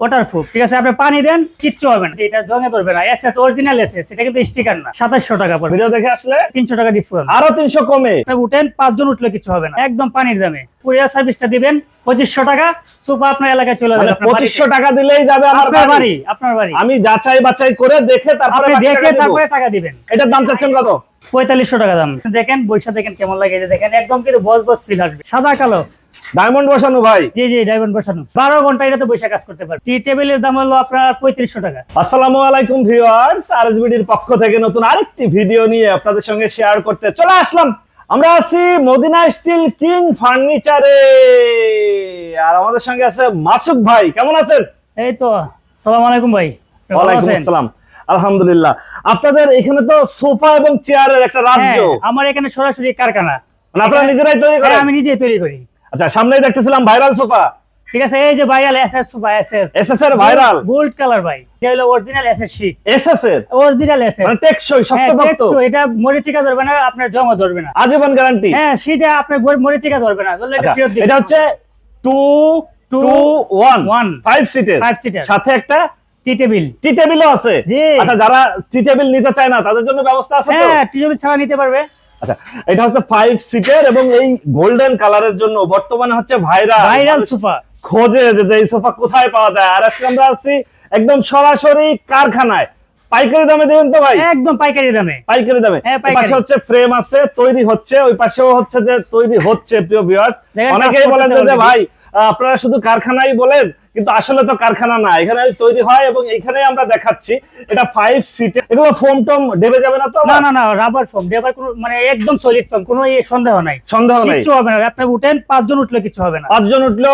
ওটার প্রুফ ঠিক আছে? আপনি পানি দেন কিচ্ছু হবে না। এটা ধরবে না। অরিজিনাল এটা কিন্তু স্টিকার না। টাকা পড়বে। ভিডিও দেখে আসলে তিনশো টাকা ডিসকাউন্ট আরও তিনশো কমে। আপনি উঠেন পাঁচজন উঠলে কিছু হবে না। একদম পানির দামে। কুরিয়ার সার্ভিসটা দিবেন টাকা। আপনার এলাকায় চলে মানে যাবে আপনার পঁচিশশো। টাকা দিলেই যাবে আমার বাড়ি। আপনার বাড়ি। আমি যাচাই বাছাই করে দেখে তারপরে আপনি দেখে তারপরে টাকা দিবেন। এটার দাম চাচ্ছেন কত? পঁয়তাল্লিশশো টাকা দাম। দেখেন বৈশা দেখেন কেমন লাগে। দেখেন একদম কিন্তু বস বস ফিল আসবে। সাদা কালো। ডায়মন্ড বসানো ভাই? জি জি ডায়মন্ড বসানো। বারো ঘণ্টা এটাতে বৈশা কাজ করতে পারবে। টি টেবিলের দাম হলো আপনার পঁয়ত্রিশশো টাকা। আসসালামু আলাইকুম ভিউয়ার্স আরএসবিডির পক্ষ থেকে নতুন আরেকটি ভিডিও নিয়ে আপনাদের সঙ্গে শেয়ার করতে চলে আসলাম। আমরা আছি মদিনা স্টিল কিং ফার্নিচারে। আর আমাদের সঙ্গে আছে মাসুক ভাই কেমন আছেন? এই তো সালাম আলাইকুম ভাই। ওয়ালাইকুম আসসালাম। আলহামদুলিল্লাহ। আপনাদের এখানে তো সোফা এবং চেয়ারের একটা রাজ্য। হ্যাঁ, আমার এখানে সরাসরি কারখানা। মানে আপনারা নিজেরাই তৈরি হ্যাঁ, করেন? আমি নিজেই তৈরি করি। আচ্ছা সামনেই দেখতেছিলাম ভাইরাল সোফা ঠিক আছে এই যে ভাইরাল এসএস ভাই এসএস এসএস এর ভাইরাল গোল্ড কালার ভাই। এটা হলো অরিজিনাল এসএস শীট এসএস এর অরিজিনাল এসএস মানে টেকসই শক্তপোক্ত এটা মরিচিকা ধরবে না আপনার জমা ধরবে না। আজীবন গ্যারান্টি হ্যাঁ সেটা আপনার মরিচিকা ধরবে না এটা আচ্ছা। এটা হচ্ছে two two Two, one one, five সিটের five seater। সাথে একটা টি টেবিল টি টেবিলও আছে। জি। আচ্ছা যারা টি টেবিল নিতে চায় না তাদের জন্য ব্যবস্থা আছে তো? হ্যাঁ টি টেবিল ছাড়া নিতে পারবে। আচ্ছা এটা হচ্ছে ফাইভ সিটের এবং এই গোল্ডেন কালারের জন্য বর্তমানে হচ্ছে ভাইরাল ভাইরাল সোফা। খোঁজে যে এই সোফা কোথায় পাওয়া যায়? আর আজকে আমরা আছি একদম সরাসরি কারখানায়। পাইকারি দামে দেবেন তো ভাই? একদম পাইকারি দামে। পাইকারি দামে। হ্যাঁ, পাশে হচ্ছে ফ্রেম আছে তৈরি হচ্ছে ওই পাশেও হচ্ছে যে তৈরি হচ্ছে প্রিয় ভিউয়ার্স অনেকেই বলেন যে। ভাই আপনারা শুধু কারখানাই বলেন কিন্তু আসলে তো কারখানা না। এখানে তৈরি হয় এবং এখানে আমরা দেখাচ্ছি এটা ফাইভ সিটে এগুলো ফোম টম ডেবে যাবে না তো না না না রাবার ফোম দেবার কোনো মানে একদম সলিড ফোম কোনো সন্দেহ নাই। সন্দেহ নেই? কিচ্ছু হবে না। আপনি উঠেন পাঁচজন উঠলে কিছু হবে না। পাঁচজন উঠল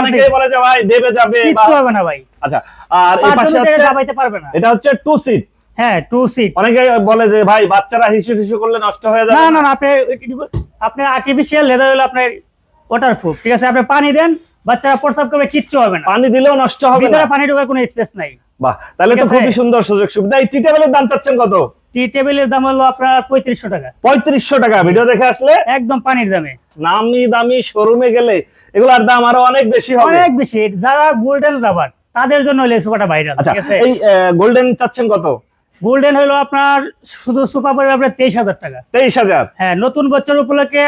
অনেকেই বলে যে ভাই ডেবে যাবে কিচ্ছু হবে না ভাই। আচ্ছা আর এই পাশে হচ্ছে পারবে না। এটা হচ্ছে টু সিট হ্যাঁ টু সিট অনেকে বলে যে ভাই বাচ্চারা হিসু হিসু করলে নষ্ট হয়ে যাবে না না? না আপনি আপনি আর্টিফিশিয়াল লেদার হলো আপনার ওয়াটার প্রুফ ঠিক আছে আপনি পানি দেন বাচ্চারা প্রস্রাব করবে কিচ্ছু হবে না। পানি দিলেও নষ্ট হবে ভিতরে পানি ঢোকার কোনো স্পেস নাই। বাহ তাহলে তো খুবই সুন্দর সুযোগ সুবিধা। এই টি টেবিলের দাম চাচ্ছেন কত? টি টেবিলের দাম হলো আপনার পঁয়ত্রিশশো টাকা। পঁয়ত্রিশশো টাকা। ভিডিও দেখে আসলে একদম পানির দামে। নামি দামি শোরুমে গেলে এগুলার দাম আরও অনেক বেশি হবে। অনেক বেশি। যারা গোল্ডেন লাভার তাদের জন্য হলো সোফাটা ভাইরাল আচ্ছা ঠিক আছে? এই গোল্ডেন চাচ্ছেন কত? গোল্ডেন হলো আপনার শুধু সুপার পড়বে আপনার তেইশ হাজার টাকা। তেইশ হাজার? হ্যাঁ নতুন বছর উপলক্ষে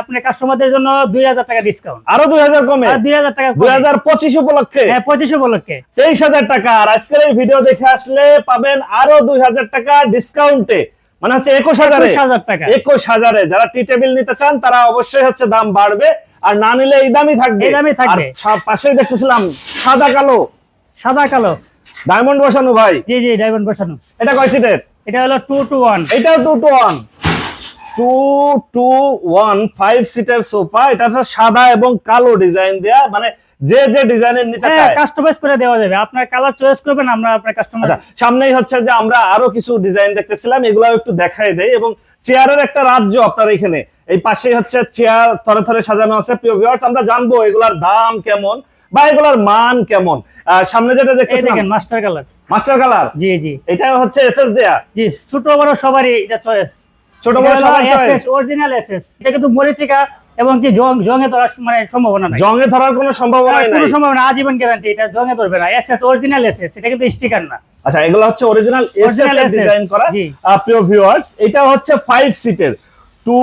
আপনার কাস্টমারদের জন্য দুই হাজার টাকা ডিসকাউন্ট আরও দুই হাজার কমে? দুই হাজার টাকা দুই হাজার পঁচিশ উপলক্ষে? হ্যাঁ পঁচিশ উপলক্ষে। তেইশ হাজার টাকা। আর আজকের এই ভিডিও দেখে আসলে পাবেন আরও দুই হাজার টাকা ডিসকাউন্টে মানে হচ্ছে একুশ হাজারে। একুশ হাজার টাকা। একুশ হাজারে। যারা টি টেবিল নিতে চান তারা অবশ্যই হচ্ছে দাম বাড়বে। আর না নিলে এই দামই থাকবে। এই দামই থাকবে। পাশেই দেখতেছিলাম সাদা কালো। সাদা কালো। ডায়মন্ড বসানো ভাই। জি জি ডায়মন্ড বসানো। এটা কয় সিটের এটা হলো টু টু ওয়ান এটাও two two one two two one five seater sofa এটা সাদা এবং কালো ডিজাইন দেয়া মানে যে যে ডিজাইনের নিতে হ্যাঁ চায়। কাস্টমাইজ করে দেওয়া যাবে। আপনার কালার চয়েস করবেন আমরা আপনার কাস্টমার আচ্ছা সামনেই হচ্ছে যে আমরা আরও কিছু ডিজাইন দেখতেছিলাম এগুলো একটু দেখাই দেই এবং চেয়ারের একটা রাজ্য আপনার এখানে। এই পাশেই হচ্ছে চেয়ার থরে থরে সাজানো আছে প্রিয় ভিউয়ার্স আমরা জানব এগুলার দাম কেমন। বা এগুলার মান কেমন? সামনে যেটা দেখেন মাস্টার কালার মাস্টার কালার জি জি। এটা হচ্ছে এসএস দেয়া। জি ছোট বড় সবারই এটা চয়েস ছোট বড় সবার চয়েস অরিজিনাল এসএস এটা কিন্তু মরিচিকা এবং কি জং জংয়ে ধরার মানে সম্ভাবনা নাই। জঙ্গে ধরার কোনো সম্ভাবনাই কোনো নাই। সম্ভাবনা আজীবন গ্যারান্টি এটা জংয়ে ধরবে না। এসএস অরিজিনাল এসএস এটা কিন্তু স্টিকার না। আচ্ছা এগুলো হচ্ছে অরিজিনাল এসএস ডিজাইন করা। প্রিয় ভিউয়ার্স এটা হচ্ছে 5 সিটের 2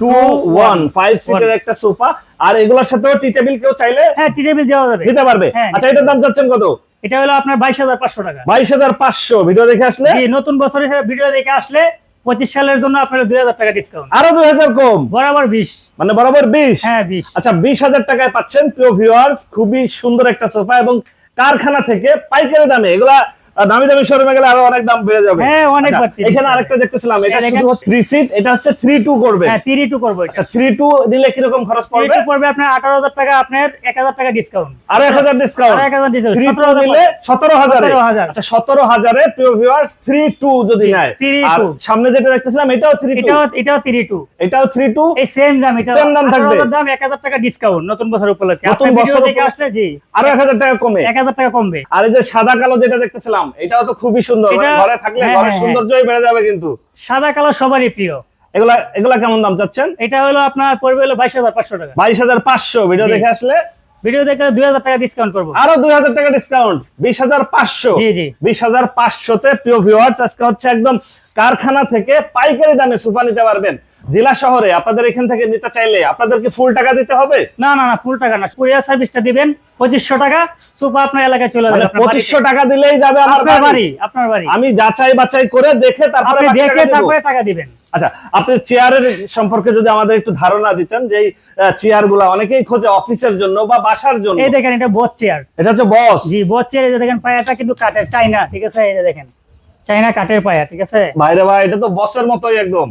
টু ওয়ান ফাইভ সিটের একটা সোফা আর এগুলোর সাথেও টি টেবিল কেউ চাইলে হ্যাঁ টি টেবিল দেওয়া যাবে। নিতে পারবে। হ্যাঁ, আচ্ছা এটার দাম চাচ্ছেন কত? এটা হলো আপনার বাইশ হাজার পাঁচশো টাকা। বাইশ হাজার পাঁচশো। ভিডিও দেখে আসলে? নতুন বছরের ভিডিও দেখে আসলে পঁচিশ সালের জন্য আপনার দুই হাজার টাকা ডিসকাউন্ট আরও দুই হাজার কম? বরাবর বিশ। মানে বরাবর বিশ? হ্যাঁ বিশ। আচ্ছা বিশ হাজার টাকায় পাচ্ছেন প্রিয় ভিউয়ার্স খুবই সুন্দর একটা সোফা এবং কারখানা থেকে পাইকারি দামে। এগুলা দামি দামি শোরুমে গেলে আরও অনেক দাম বেড়ে যাবে। হ্যাঁ, অনেক আচ্ছা, এখানে আরেকটা দেখতেছিলাম এটা হ্যাঁ, শুধু থ্রি সিট এটা হচ্ছে থ্রি টু করবে। হ্যাঁ তিরি টু করব এটা। আচ্ছা থ্রি টু দিলে কীরকম খরচ পড়বে? তিরি টু পড়বে আপনার আঠারো হাজার টাকা আপনার এক হাজার টাকা ডিসকাউন্ট আরও এক হাজার ডিসকাউন্ট আরও এক হাজার discount, থ্রি টু 17,000 দিলে 17,000 আচ্ছা সতেরো হাজারে প্রিয় ভিউয়ার্স থ্রি টু যদি নেয়। আর সামনে যেটা দেখতেছিলাম এটাও থ্রি টু এটাও এটাও তিরি টু এটাও থ্রি টু এই সেম দাম এটা Same দাম থাকবে। 18,000 দাম এক হাজার টাকা ডিসকাউন্ট নতুন বছর উপলক্ষে। নতুন বছর উপলক্ষে- আসলে জি। আরও এক হাজার টাকা কমে। এক হাজার টাকা কমবে। আর এই যে সাদা কালো যেটা দেখতেছিলাম এটাও তো খুবই সুন্দর মানে ঘরে থাকলে হ্যাঁ, ঘরের হ্যাঁ, সৌন্দর্যই বেড়ে যাবে কিন্তু। সাদা কালো সবারই প্রিয়। এগুলা এগুলা কেমন দাম চাচ্ছেন? এটা হলো আপনার পড়বে হলো বাইশ হাজার পাঁচশো টাকা। বাইশ হাজার পাঁচশো ভিডিও দেখে আসলে? ভিডিও দেখলে দুই হাজার টাকা ডিসকাউন্ট করব। আরও দুই হাজার টাকা ডিসকাউন্ট বিশ হাজার পাঁচশো। জি জি। বিশ হাজার পাঁচশোতে প্রিয় ভিউয়ার্স আজকে হচ্ছে একদম কারখানা থেকে পাইকারি দামে সোফা নিতে পারবেন। জেলা শহরে আপনাদের এখান থেকে নিতে চাইলে আপনাদের কি ফুল টাকা দিতে হবে? না না না ফুল টাকা না। কুরিয়ার সার্ভিসটা দিবেন পঁচিশশো টাকা সোফা আপনার এলাকায় চলে মানে যাবে পঁচিশশো টাকা দিলেই যাবে আমার আপনার বাড়ি। আপনার বাড়ি। আমি যাচাই বাছাই করে দেখে তারপরে দেখে তারপরে টাকা দিবেন। আচ্ছা আপনি চেয়ারের সম্পর্কে যদি আমাদের একটু ধারণা দিতেন যে চেয়ারগুলা অনেকেই খোঁজে অফিসের জন্য বা বাসার জন্য। এই দেখেন এটা বোথ চেয়ার এটা হচ্ছে বস জি বোথ চেয়ার এই যে দেখেন পায়াটা কিন্তু কাঠের চাইনা ঠিক আছে? এই দেখেন চাইনা কাঠের পায়া ঠিক আছে? ভাইরে ভাই এটা তো বসের মতোই একদম।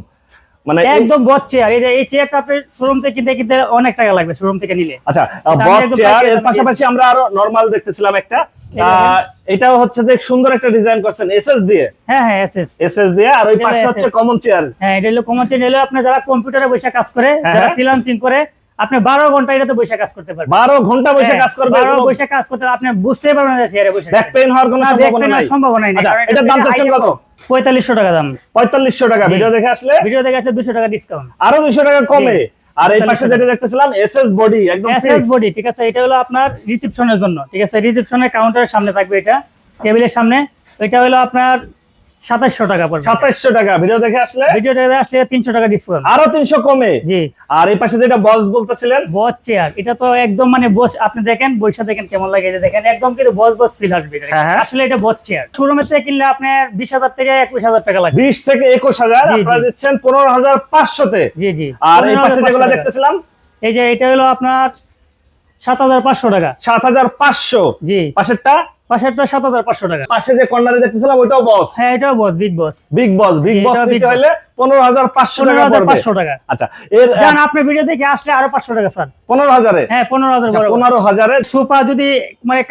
মানে একদম বোথ চেয়ার এই এই চেয়ারটা আপনি শোরুম থেকে কিনতে কিনতে অনেক টাকা লাগবে শোরুম থেকে নিলে। আচ্ছা আমি চেয়ারের পাশাপাশি আমরা আরও নরমাল দেখতেছিলাম একটা। আহ, এটাও হচ্ছে যে সুন্দর একটা ডিজাইন করছেন এসএস দিয়ে। হ্যাঁ হ্যাঁ এসএস এসএস দিয়ে আর ওই পাশে হচ্ছে কমন চেয়ার হ্যাঁ এটা হলো কমন চেয়ার হলো আপনি যারা কম্পিউটারে বসে কাজ করে হ্যাঁ, যারা হ্যাঁ। ফ্রিল্যান্সিং করে আপনি বারো ঘণ্টা এটাতে বসে কাজ করতে পারবেন। বারো ঘণ্টা বসে হ্যাঁ, কাজ করবে বারো বসে কাজ করতে আপনি বুঝতেই পারবেন না চেয়ারে বসে ব্যাক পেইন হওয়ার কোনো সম্ভাবনা নাই। আচ্ছা এটার দাম চাচ্ছেন কত? পঁয়তাল্লিশশো টাকা দাম। পঁয়তাল্লিশশো টাকা। ভিডিও দেখে আসলে? ভিডিও দেখে আসলে দুশো টাকা ডিসকাউন্ট আরও দুশো টাকা কমে। আর এই 45 পাশে যেটা দেখতেছিলাম এসএস বডি একদম এসএস বডি ঠিক আছে? এটা হলো আপনার রিসেপশনের জন্য। ঠিক আছে? রিসেপশনের কাউন্টারের সামনে থাকবে এটা। টেবিলের সামনে। এটা হলো আপনার সাতাশশো টাকা পড়বে। টাকা। ভিডিও দেখে আসলে? ভিডিও দেখে আসলে তিনশো টাকা ডিসকাউন্ট আরও তিনশো কমে? জি। আর এই পাশে যেটা বস বলতেছিলেন? বস চেয়ার এটা তো একদম মানে বস আপনি দেখেন বৈশা দেখেন কেমন লাগে এই দেখেন একদম কিন্তু বস বস ফিল আসবে এটা। হ্যাঁ, হ্যাঁ। আসলে এটা বস চেয়ার শোরুমের থেকে কিনলে আপনার বিশ হাজার থেকে একুশ হাজার টাকা থেকে হাজার। আপনারা দিচ্ছেন হাজার জি জি। আর এই পাশে যেগুলো দেখতেছিলাম? এই যে এটা হলো আপনার সাত হাজার পাঁচশো টাকা। সাত হাজার পাঁচশো। জি। পাশেরটা পাশেরটা সাত হাজার পাঁচশো টাকা। পাশে যে কর্নারে দেখতেছিলাম ওইটাও বস হ্যাঁ এটাও boss big boss big boss big boss নিতে হলে পনেরো হাজার পাঁচশো টাকা পাঁচশো টাকা। আচ্ছা এর জান আপনি ভিডিও দেখে আসলে আরও পাঁচশো টাকা স্যার। পনেরো হাজারে? হ্যাঁ পনেরো হাজার পনেরো হাজারে? সুপা যদি মানে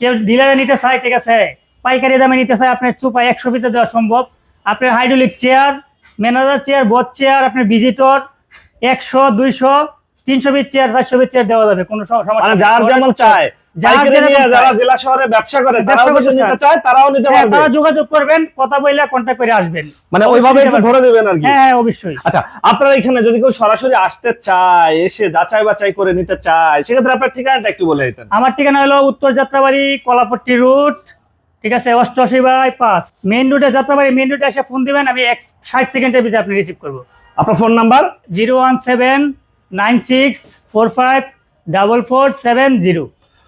কেউ ডিলারে নিতে চায় ঠিক আছে পাইকারি দামে নিতে চায় আপনার সুপা একশো পিসে দেওয়া সম্ভব। আপনার হাইড্রোলিক চেয়ার ম্যানেজার চেয়ার বোধ চেয়ার আপনার ভিজিটর একশো দুইশো তিনশো পিস চেয়ার চারশো পিস চেয়ার দেওয়া যাবে কোনো সমস্যা মানে যার যেমন চায়। যার জেলা শহরে ব্যবসা করে তারাও নিতে চায়। চায় তারাও নিতে হ্যাঁ, পারবে। তারা যোগাযোগ করবেন কথা করে আসবেন। মানে ওইভাবে একটু ধরে দেবেন আর কি। হ্যাঁ হ্যাঁ অবশ্যই। আচ্ছা আপনারা এখানে যদি কেউ সরাসরি আসতে চায় এসে যাচাই বাছাই করে নিতে চায় সেক্ষেত্রে আপনার ঠিকানাটা একটু বলে দিতেন। আমার ঠিকানা হলো উত্তর যাত্রাবাড়ি কলাপট্টি রুট ঠিক আছে অষ্টআশি বাই পাঁচ। মেইন রুটে যাত্রাবাড়ি মেইন রুটে এসে ফোন দিবেন আমি এক ষাট সেকেন্ডের ভিতরে আপনি রিসিভ করব। আপনার phone number zero one seven nine six four five double four seven zero